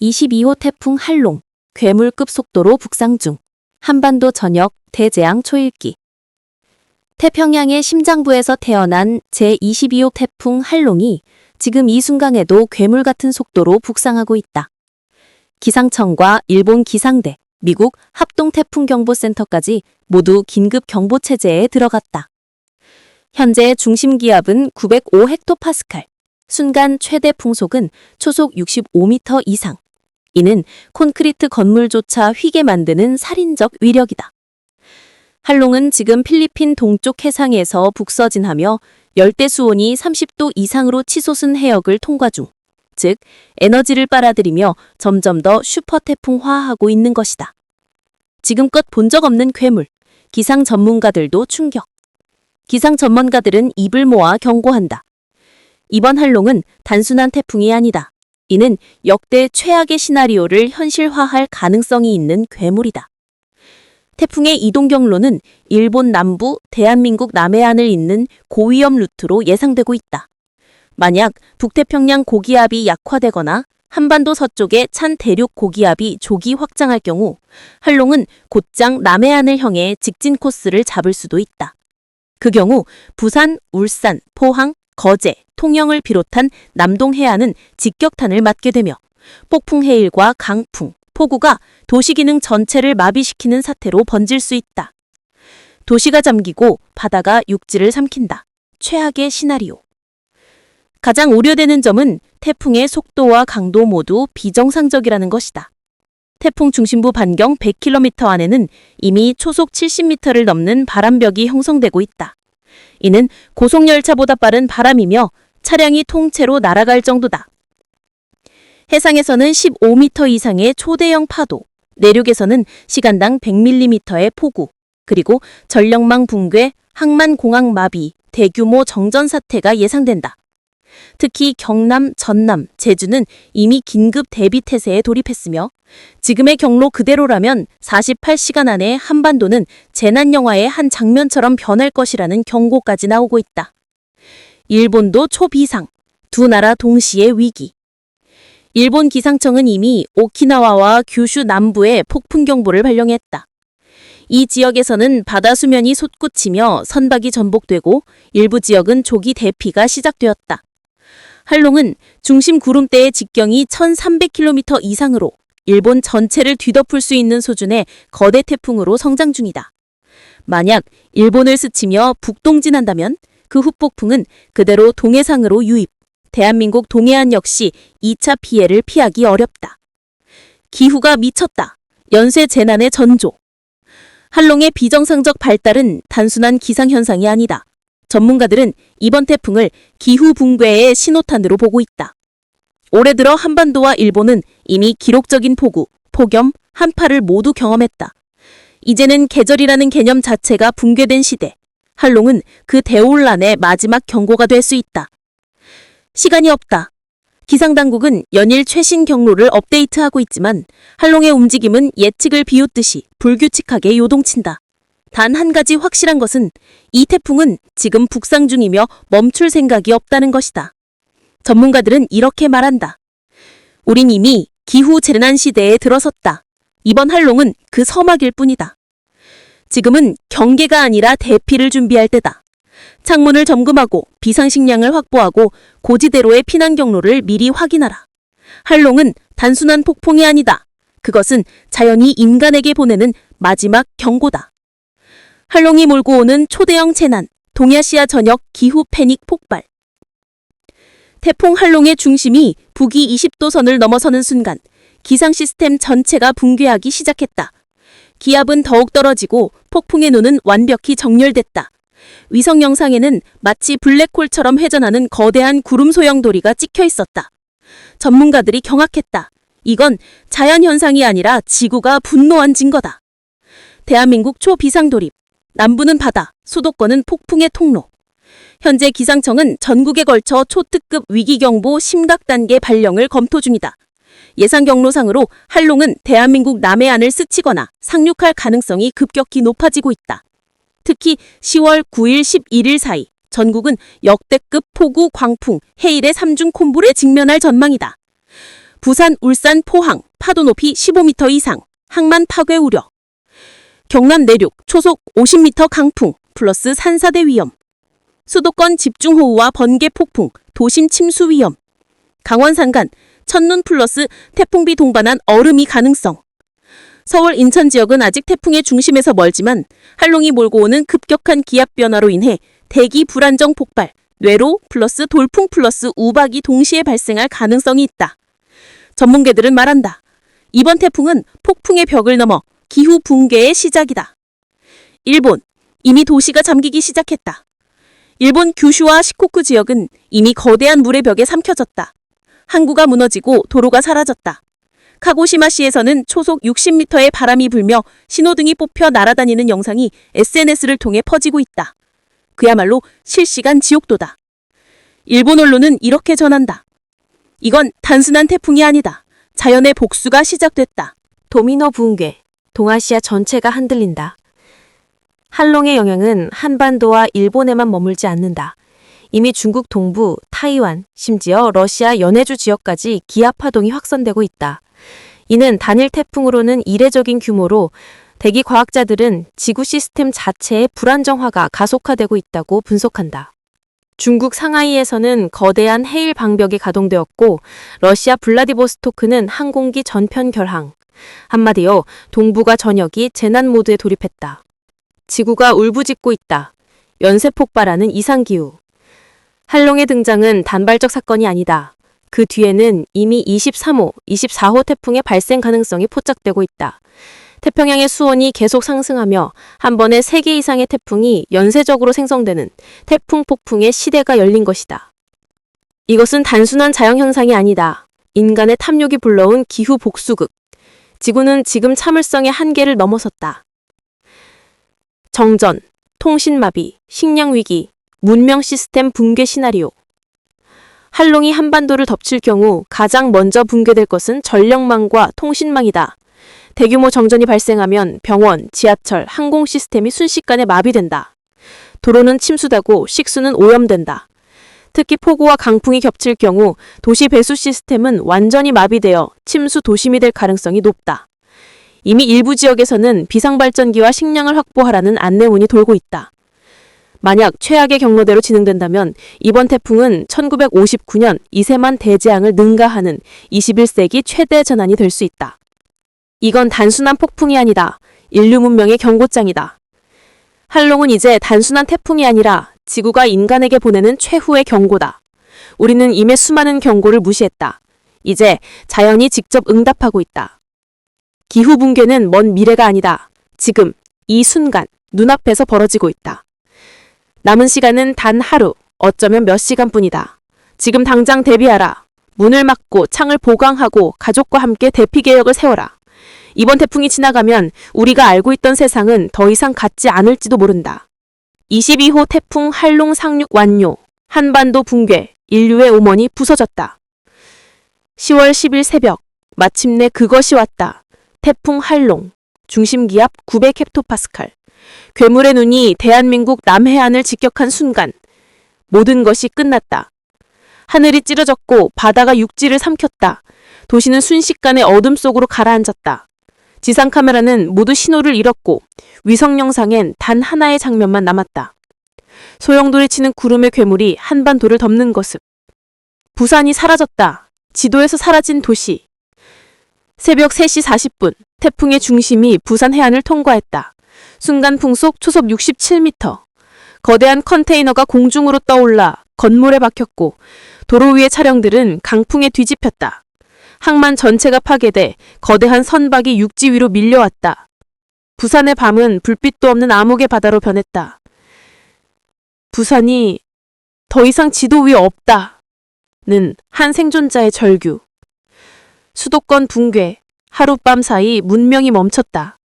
22호 태풍 한롱, 괴물급 속도로 북상 중. 한반도 전역 대재앙 초일기. 태평양의 심장부에서 태어난 제22호 태풍 한롱이 지금 이 순간에도 괴물 같은 속도로 북상하고 있다. 기상청과 일본 기상대, 미국 합동태풍경보센터까지 모두 긴급 경보 체제에 들어갔다. 현재 중심 기압은 905헥토파스칼, 순간 최대 풍속은 초속 65m 이상. 이는 콘크리트 건물조차 휘게 만드는 살인적 위력이다. 한롱은 지금 필리핀 동쪽 해상에서 북서진하며 열대 수온이 30도 이상으로 치솟은 해역을 통과 중, 즉 에너지를 빨아들이며 점점 더 슈퍼태풍화하고 있는 것이다. 지금껏 본 적 없는 괴물, 기상 전문가들도 충격. 기상 전문가들은 입을 모아 경고한다. 이번 한롱은 단순한 태풍이 아니다. 이는 역대 최악의 시나리오를 현실화할 가능성이 있는 괴물이다. 태풍의 이동 경로는 일본 남부, 대한민국 남해안을 잇는 고위험 루트로 예상되고 있다. 만약 북태평양 고기압이 약화되거나 한반도 서쪽의 찬 대륙 고기압이 조기 확장할 경우 한롱은 곧장 남해안을 향해 직진 코스를 잡을 수도 있다. 그 경우 부산, 울산, 포항, 거제, 통영을 비롯한 남동 해안은 직격탄을 맞게 되며 폭풍 해일과 강풍, 폭우가 도시 기능 전체를 마비시키는 사태로 번질 수 있다. 도시가 잠기고 바다가 육지를 삼킨다. 최악의 시나리오. 가장 우려되는 점은 태풍의 속도와 강도 모두 비정상적이라는 것이다. 태풍 중심부 반경 100km 안에는 이미 초속 70m를 넘는 바람벽이 형성되고 있다. 이는 고속열차보다 빠른 바람이며 차량이 통째로 날아갈 정도다. 해상에서는 15m 이상의 초대형 파도, 내륙에서는 시간당 100mm의 폭우, 그리고 전력망 붕괴, 항만 공항 마비, 대규모 정전 사태가 예상된다. 특히 경남, 전남, 제주는 이미 긴급 대비 태세에 돌입했으며 지금의 경로 그대로라면 48시간 안에 한반도는 재난 영화의 한 장면처럼 변할 것이라는 경고까지 나오고 있다. 일본도 초비상, 두 나라 동시에 위기. 일본 기상청은 이미 오키나와와 규슈 남부에 폭풍 경보를 발령했다. 이 지역에서는 바다 수면이 솟구치며 선박이 전복되고 일부 지역은 조기 대피가 시작되었다. 한롱은 중심 구름대의 직경이 1300km 이상으로 일본 전체를 뒤덮을 수 있는 수준의 거대 태풍으로 성장 중이다. 만약 일본을 스치며 북동진한다면 그 후폭풍은 그대로 동해상으로 유입, 대한민국 동해안 역시 2차 피해를 피하기 어렵다. 기후가 미쳤다. 연쇄 재난의 전조. 한롱의 비정상적 발달은 단순한 기상현상이 아니다. 전문가들은 이번 태풍을 기후 붕괴의 신호탄으로 보고 있다. 올해 들어 한반도와 일본은 이미 기록적인 폭우, 폭염, 한파를 모두 경험했다. 이제는 계절이라는 개념 자체가 붕괴된 시대. 한롱은 그 대혼란의 마지막 경고가 될 수 있다. 시간이 없다. 기상당국은 연일 최신 경로를 업데이트하고 있지만 한롱의 움직임은 예측을 비웃듯이 불규칙하게 요동친다. 단 한 가지 확실한 것은 이 태풍은 지금 북상 중이며 멈출 생각이 없다는 것이다. 전문가들은 이렇게 말한다. 우린 이미 기후 재난 시대에 들어섰다. 이번 한롱은 그 서막일 뿐이다. 지금은 경계가 아니라 대피를 준비할 때다. 창문을 점검하고 비상식량을 확보하고 고지대로의 피난 경로를 미리 확인하라. 한롱은 단순한 폭풍이 아니다. 그것은 자연이 인간에게 보내는 마지막 경고다. 한롱이 몰고 오는 초대형 재난, 동아시아 전역 기후 패닉 폭발. 태풍 한롱의 중심이 북위 20도 선을 넘어서는 순간 기상 시스템 전체가 붕괴하기 시작했다. 기압은 더욱 떨어지고 폭풍의 눈은 완벽히 정렬됐다. 위성 영상에는 마치 블랙홀처럼 회전하는 거대한 구름 소형 도리가 찍혀 있었다. 전문가들이 경악했다. 이건 자연 현상이 아니라 지구가 분노한 증거다. 대한민국 초비상 돌입. 남부는 바다, 수도권은 폭풍의 통로. 현재 기상청은 전국에 걸쳐 초특급 위기경보 심각 단계 발령을 검토 중이다. 예상 경로상으로 한롱은 대한민국 남해안을 스치거나 상륙할 가능성이 급격히 높아지고 있다. 특히 10월 9일 11일 사이 전국은 역대급 폭우, 광풍, 해일의 삼중 콤보에 직면할 전망이다. 부산, 울산, 포항 파도 높이 15m 이상 항만 파괴 우려. 경남 내륙 초속 50m 강풍 플러스 산사대 위험. 수도권 집중호우와 번개 폭풍, 도심 침수 위험. 강원 산간 첫눈 플러스 태풍비 동반한 얼음이 가능성. 서울 인천 지역은 아직 태풍의 중심에서 멀지만 한롱이 몰고 오는 급격한 기압 변화로 인해 대기 불안정 폭발, 뇌로 플러스 돌풍 플러스 우박이 동시에 발생할 가능성이 있다. 전문가들은 말한다. 이번 태풍은 폭풍의 벽을 넘어 기후 붕괴의 시작이다. 일본, 이미 도시가 잠기기 시작했다. 일본 규슈와 시코쿠 지역은 이미 거대한 물의 벽에 삼켜졌다. 항구가 무너지고 도로가 사라졌다. 카고시마시에서는 초속 60m의 바람이 불며 신호등이 뽑혀 날아다니는 영상이 SNS를 통해 퍼지고 있다. 그야말로 실시간 지옥도다. 일본 언론은 이렇게 전한다. 이건 단순한 태풍이 아니다. 자연의 복수가 시작됐다. 도미노 붕괴, 동아시아 전체가 흔들린다. 한롱의 영향은 한반도와 일본에만 머물지 않는다. 이미 중국 동부, 타이완, 심지어 러시아 연해주 지역까지 기압 파동이 확산되고 있다. 이는 단일 태풍으로는 이례적인 규모로 대기 과학자들은 지구 시스템 자체의 불안정화가 가속화되고 있다고 분석한다. 중국 상하이에서는 거대한 해일 방벽이 가동되었고 러시아 블라디보스토크는 항공기 전편 결항, 한마디로 동북아 전역이 재난 모드에 돌입했다. 지구가 울부짖고 있다. 연쇄 폭발하는 이상기후. 한롱의 등장은 단발적 사건이 아니다. 그 뒤에는 이미 23호, 24호 태풍의 발생 가능성이 포착되고 있다. 태평양의 수온이 계속 상승하며 한 번에 3개 이상의 태풍이 연쇄적으로 생성되는 태풍 폭풍의 시대가 열린 것이다. 이것은 단순한 자연현상이 아니다. 인간의 탐욕이 불러온 기후 복수극. 지구는 지금 참을성의 한계를 넘어섰다. 정전, 통신마비, 식량위기, 문명 시스템 붕괴 시나리오. 한롱이 한반도를 덮칠 경우 가장 먼저 붕괴될 것은 전력망과 통신망이다. 대규모 정전이 발생하면 병원, 지하철, 항공 시스템이 순식간에 마비된다. 도로는 침수되고 식수는 오염된다. 특히 폭우와 강풍이 겹칠 경우 도시 배수 시스템은 완전히 마비되어 침수 도심이 될 가능성이 높다. 이미 일부 지역에서는 비상발전기와 식량을 확보하라는 안내문이 돌고 있다. 만약 최악의 경로대로 진행된다면 이번 태풍은 1959년 이세만 대재앙을 능가하는 21세기 최대 재난이 될 수 있다. 이건 단순한 폭풍이 아니다. 인류 문명의 경고장이다. 한롱은 이제 단순한 태풍이 아니라 지구가 인간에게 보내는 최후의 경고다. 우리는 이미 수많은 경고를 무시했다. 이제 자연이 직접 응답하고 있다. 기후 붕괴는 먼 미래가 아니다. 지금, 이 순간, 눈앞에서 벌어지고 있다. 남은 시간은 단 하루, 어쩌면 몇 시간뿐이다. 지금 당장 대비하라. 문을 막고 창을 보강하고 가족과 함께 대피 계획을 세워라. 이번 태풍이 지나가면 우리가 알고 있던 세상은 더 이상 같지 않을지도 모른다. 22호 태풍 한롱 상륙 완료. 한반도 붕괴. 인류의 오머니 부서졌다. 10월 10일 새벽. 마침내 그것이 왔다. 태풍 한롱. 중심 기압 900 헥토파스칼. 괴물의 눈이 대한민국 남해안을 직격한 순간 모든 것이 끝났다. 하늘이 찌러졌고 바다가 육지를 삼켰다. 도시는 순식간에 어둠 속으로 가라앉았다. 지상 카메라는 모두 신호를 잃었고 위성 영상엔 단 하나의 장면만 남았다. 소용돌이 치는 구름의 괴물이 한반도를 덮는 것을. 부산이 사라졌다. 지도에서 사라진 도시. 새벽 3시 40분 태풍의 중심이 부산 해안을 통과했다. 순간 풍속 초속 67m. 거대한 컨테이너가 공중으로 떠올라 건물에 박혔고 도로 위의 차량들은 강풍에 뒤집혔다. 항만 전체가 파괴돼 거대한 선박이 육지 위로 밀려왔다. 부산의 밤은 불빛도 없는 암흑의 바다로 변했다. 부산이 더 이상 지도 위에 없다 는 한 생존자의 절규. 수도권 붕괴, 하룻밤 사이 문명이 멈췄다.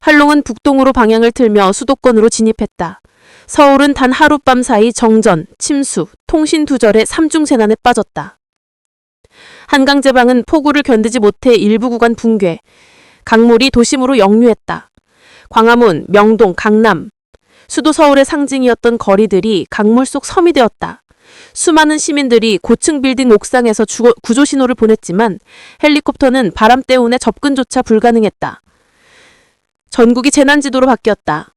한롱은 북동으로 방향을 틀며 수도권으로 진입했다. 서울은 단 하룻밤 사이 정전, 침수, 통신 두절의 삼중재난에 빠졌다. 한강제방은 폭우를 견디지 못해 일부 구간 붕괴, 강물이 도심으로 역류했다. 광화문, 명동, 강남, 수도 서울의 상징이었던 거리들이 강물 속 섬이 되었다. 수많은 시민들이 고층 빌딩 옥상에서 주거- 구조 신호를 보냈지만 헬리콥터는 바람 때문에 접근조차 불가능했다. 전국이 재난지도로 바뀌었다.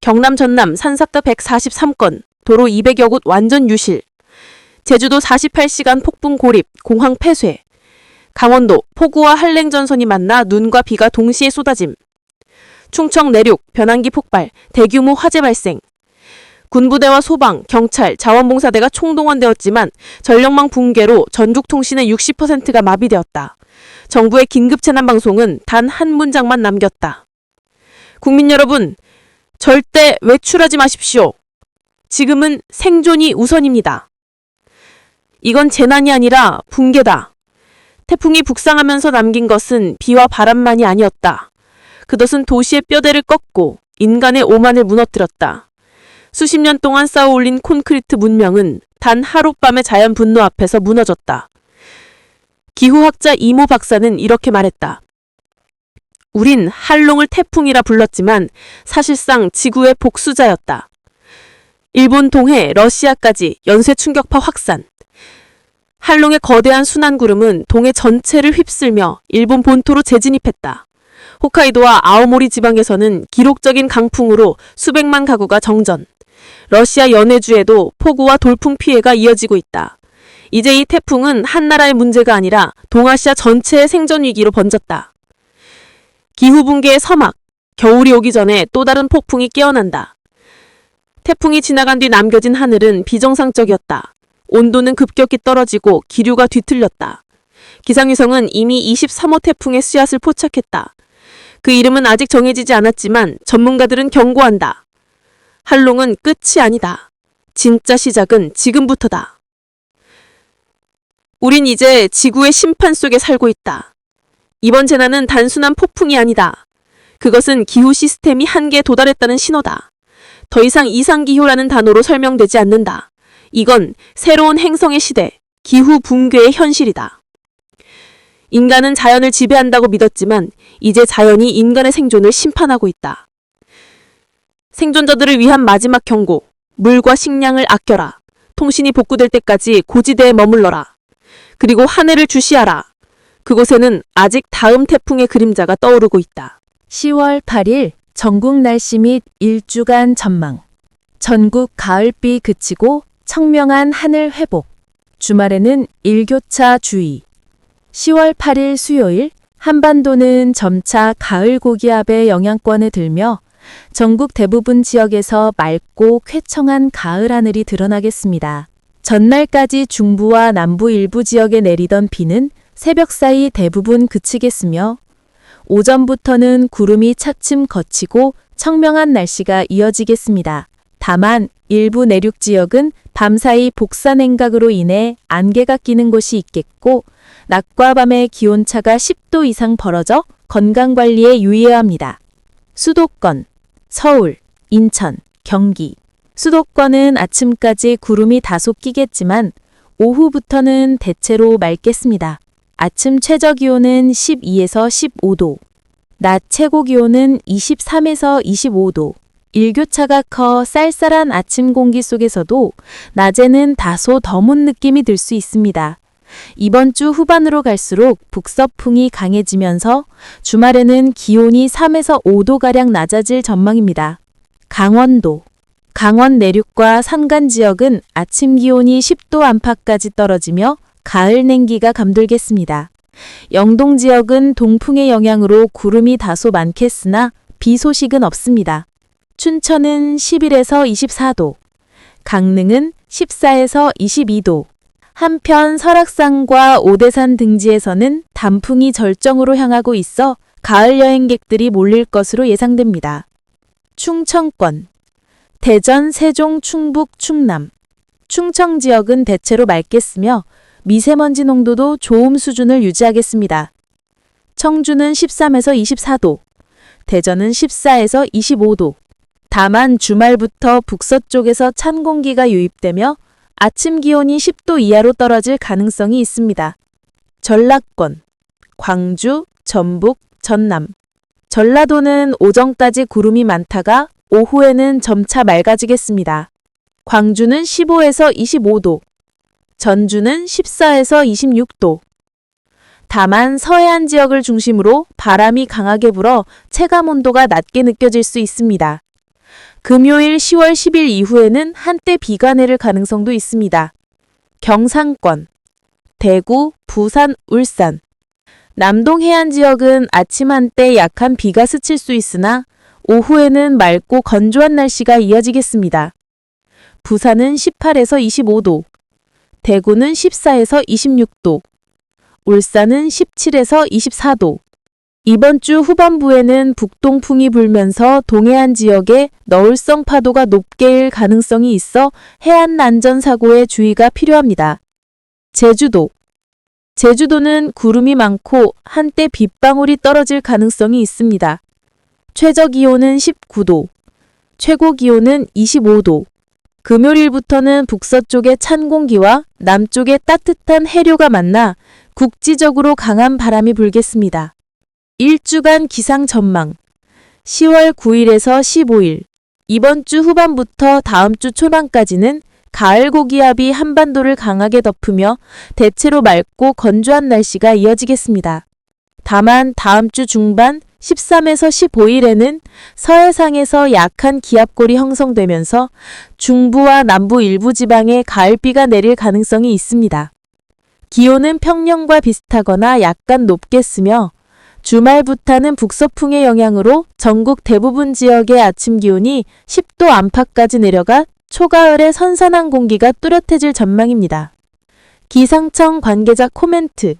경남 전남 산사태 143건, 도로 200여 곳 완전 유실. 제주도 48시간 폭풍 고립, 공항 폐쇄. 강원도 폭우와 한랭 전선이 만나 눈과 비가 동시에 쏟아짐. 충청 내륙 변환기 폭발, 대규모 화재 발생. 군부대와 소방, 경찰, 자원봉사대가 총동원되었지만 전력망 붕괴로 전국 통신의 60%가 마비되었다. 정부의 긴급 재난 방송은 단 한 문장만 남겼다. 국민 여러분, 절대 외출하지 마십시오. 지금은 생존이 우선입니다. 이건 재난이 아니라 붕괴다. 태풍이 북상하면서 남긴 것은 비와 바람만이 아니었다. 그것은 도시의 뼈대를 꺾고 인간의 오만을 무너뜨렸다. 수십 년 동안 쌓아 올린 콘크리트 문명은 단 하룻밤의 자연 분노 앞에서 무너졌다. 기후학자 이모 박사는 이렇게 말했다. 우린 한롱을 태풍이라 불렀지만 사실상 지구의 복수자였다. 일본 동해, 러시아까지 연쇄 충격파 확산. 한롱의 거대한 순환구름은 동해 전체를 휩쓸며 일본 본토로 재진입했다. 홋카이도와 아오모리 지방에서는 기록적인 강풍으로 수백만 가구가 정전. 러시아 연해주에도 폭우와 돌풍 피해가 이어지고 있다. 이제 이 태풍은 한 나라의 문제가 아니라 동아시아 전체의 생존 위기로 번졌다. 기후 붕괴의 서막, 겨울이 오기 전에 또 다른 폭풍이 깨어난다. 태풍이 지나간 뒤 남겨진 하늘은 비정상적이었다. 온도는 급격히 떨어지고 기류가 뒤틀렸다. 기상위성은 이미 23호 태풍의 씨앗을 포착했다. 그 이름은 아직 정해지지 않았지만 전문가들은 경고한다. 한롱은 끝이 아니다. 진짜 시작은 지금부터다. 우린 이제 지구의 심판 속에 살고 있다. 이번 재난은 단순한 폭풍이 아니다. 그것은 기후 시스템이 한계에 도달했다는 신호다. 더 이상 이상기후라는 단어로 설명되지 않는다. 이건 새로운 행성의 시대, 기후 붕괴의 현실이다. 인간은 자연을 지배한다고 믿었지만 이제 자연이 인간의 생존을 심판하고 있다. 생존자들을 위한 마지막 경고. 물과 식량을 아껴라. 통신이 복구될 때까지 고지대에 머물러라. 그리고 하늘을 주시하라. 그곳에는 아직 다음 태풍의 그림자가 떠오르고 있다. 10월 8일 전국 날씨 및 일주간 전망. 전국 가을비 그치고 청명한 하늘 회복. 주말에는 일교차 주의. 10월 8일 수요일 한반도는 점차 가을 고기압의 영향권에 들며 전국 대부분 지역에서 맑고 쾌청한 가을 하늘이 드러나겠습니다. 전날까지 중부와 남부 일부 지역에 내리던 비는 새벽 사이 대부분 그치겠으며 오전부터는 구름이 차츰 걷히고 청명한 날씨가 이어지겠습니다. 다만 일부 내륙 지역은 밤사이 복사 냉각으로 인해 안개가 끼는 곳이 있겠고 낮과 밤의 기온차가 10도 이상 벌어져 건강 관리에 유의해야 합니다. 수도권, 서울, 인천, 경기. 수도권은 아침까지 구름이 다소 끼겠지만 오후부터는 대체로 맑겠습니다. 아침 최저 기온은 12에서 15도, 낮 최고 기온은 23에서 25도. 일교차가 커 쌀쌀한 아침 공기 속에서도 낮에는 다소 더문 느낌이 들 수 있습니다. 이번 주 후반으로 갈수록 북서풍이 강해지면서 주말에는 기온이 3에서 5도가량 낮아질 전망입니다. 강원도. 강원 내륙과 산간 지역은 아침 기온이 10도 안팎까지 떨어지며 가을 냉기가 감돌겠습니다. 영동 지역은 동풍의 영향으로 구름이 다소 많겠으나 비 소식은 없습니다. 춘천은 11에서 24도, 강릉은 14에서 22도, 한편 설악산과 오대산 등지에서는 단풍이 절정으로 향하고 있어 가을 여행객들이 몰릴 것으로 예상됩니다. 충청권 대전, 세종, 충북, 충남 충청 지역은 대체로 맑겠으며 미세먼지 농도도 좋음 수준을 유지하겠습니다. 청주는 13에서 24도, 대전은 14에서 25도. 다만 주말부터 북서쪽에서 찬 공기가 유입되며 아침 기온이 10도 이하로 떨어질 가능성이 있습니다. 전라권, 광주, 전북, 전남. 전라도는 오전까지 구름이 많다가 오후에는 점차 맑아지겠습니다. 광주는 15에서 25도, 전주는 14에서 26도. 다만 서해안 지역을 중심으로 바람이 강하게 불어 체감 온도가 낮게 느껴질 수 있습니다. 금요일 10월 10일 이후에는 한때 비가 내릴 가능성도 있습니다. 경상권, 대구, 부산, 울산. 남동 해안 지역은 아침 한때 약한 비가 스칠 수 있으나 오후에는 맑고 건조한 날씨가 이어지겠습니다. 부산은 18에서 25도, 대구는 14에서 26도, 울산은 17에서 24도. 이번 주 후반부에는 북동풍이 불면서 동해안 지역에 너울성 파도가 높게 일 가능성이 있어 해안 안전 사고에 주의가 필요합니다. 제주도. 제주도는 구름이 많고 한때 빗방울이 떨어질 가능성이 있습니다. 최저 기온은 19도, 최고 기온은 25도. 금요일부터는 북서쪽의 찬 공기와 남쪽의 따뜻한 해류가 만나 국지적으로 강한 바람이 불겠습니다. 일주간 기상 전망. 10월 9일에서 15일. 이번 주 후반부터 다음 주 초반까지는 가을 고기압이 한반도를 강하게 덮으며 대체로 맑고 건조한 날씨가 이어지겠습니다. 다만 다음 주 중반 13에서 15일에는 서해상에서 약한 기압골이 형성되면서 중부와 남부 일부 지방에 가을비가 내릴 가능성이 있습니다. 기온은 평년과 비슷하거나 약간 높겠으며 주말부터는 북서풍의 영향으로 전국 대부분 지역의 아침 기온이 10도 안팎까지 내려가 초가을에 선선한 공기가 뚜렷해질 전망입니다. 기상청 관계자 코멘트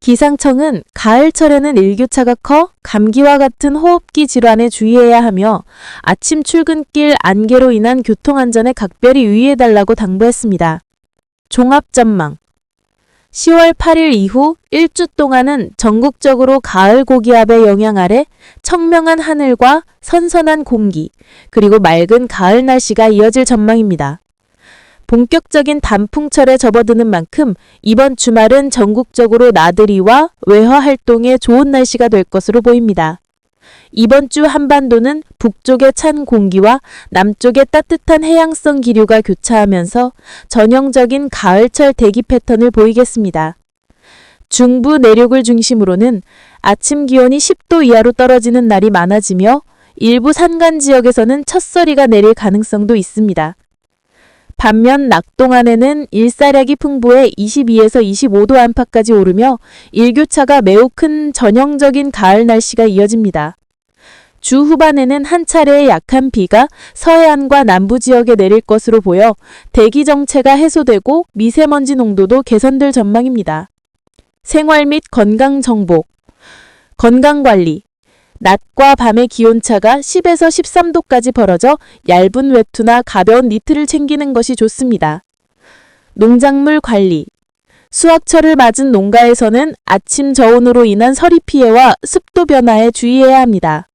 기상청은 가을철에는 일교차가 커 감기와 같은 호흡기 질환에 주의해야 하며 아침 출근길 안개로 인한 교통안전에 각별히 유의해달라고 당부했습니다. 종합전망 10월 8일 이후 일주 동안은 전국적으로 가을 고기압의 영향 아래 청명한 하늘과 선선한 공기, 그리고 맑은 가을 날씨가 이어질 전망입니다. 본격적인 단풍철에 접어드는 만큼 이번 주말은 전국적으로 나들이와 외화 활동에 좋은 날씨가 될 것으로 보입니다. 이번 주 한반도는 북쪽의 찬 공기와 남쪽의 따뜻한 해양성 기류가 교차하면서 전형적인 가을철 대기 패턴을 보이겠습니다. 중부 내륙을 중심으로는 아침 기온이 10도 이하로 떨어지는 날이 많아지며 일부 산간 지역에서는 첫서리가 내릴 가능성도 있습니다. 반면 낙 동안에는 일사량이 풍부해 22에서 25도 안팎까지 오르며 일교차가 매우 큰 전형적인 가을 날씨가 이어집니다. 주 후반에는 한 차례의 약한 비가 서해안과 남부 지역에 내릴 것으로 보여 대기 정체가 해소되고 미세먼지 농도도 개선될 전망입니다. 생활 및 건강 정보, 건강 관리, 낮과 밤의 기온차가 10에서 13도까지 벌어져 얇은 외투나 가벼운 니트를 챙기는 것이 좋습니다. 농작물 관리. 수확철을 맞은 농가에서는 아침 저온으로 인한 서리 피해와 습도 변화에 주의해야 합니다.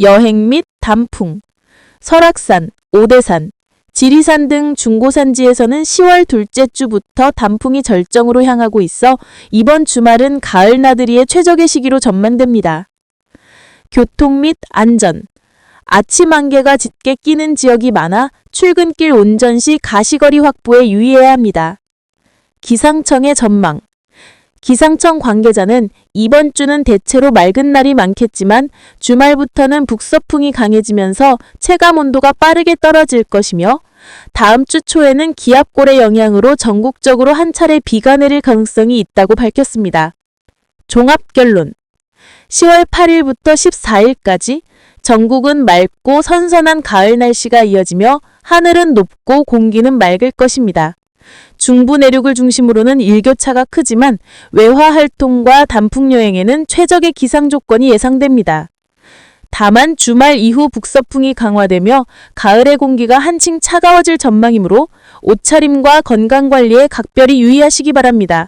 여행 및 단풍. 설악산, 오대산, 지리산 등 중고산지에서는 10월 둘째 주부터 단풍이 절정으로 향하고 있어 이번 주말은 가을 나들이의 최적의 시기로 전망됩니다. 교통 및 안전. 아침 안개가 짙게 끼는 지역이 많아 출근길 운전 시 가시거리 확보에 유의해야 합니다. 기상청의 전망. 기상청 관계자는 이번 주는 대체로 맑은 날이 많겠지만 주말부터는 북서풍이 강해지면서 체감 온도가 빠르게 떨어질 것이며 다음 주 초에는 기압골의 영향으로 전국적으로 한 차례 비가 내릴 가능성이 있다고 밝혔습니다. 종합 결론. 10월 8일부터 14일까지 전국은 맑고 선선한 가을 날씨가 이어지며 하늘은 높고 공기는 맑을 것입니다. 중부 내륙을 중심으로는 일교차가 크지만 외화 활동과 단풍 여행에는 최적의 기상 조건이 예상됩니다. 다만 주말 이후 북서풍이 강화되며 가을의 공기가 한층 차가워질 전망이므로 옷차림과 건강 관리에 각별히 유의하시기 바랍니다.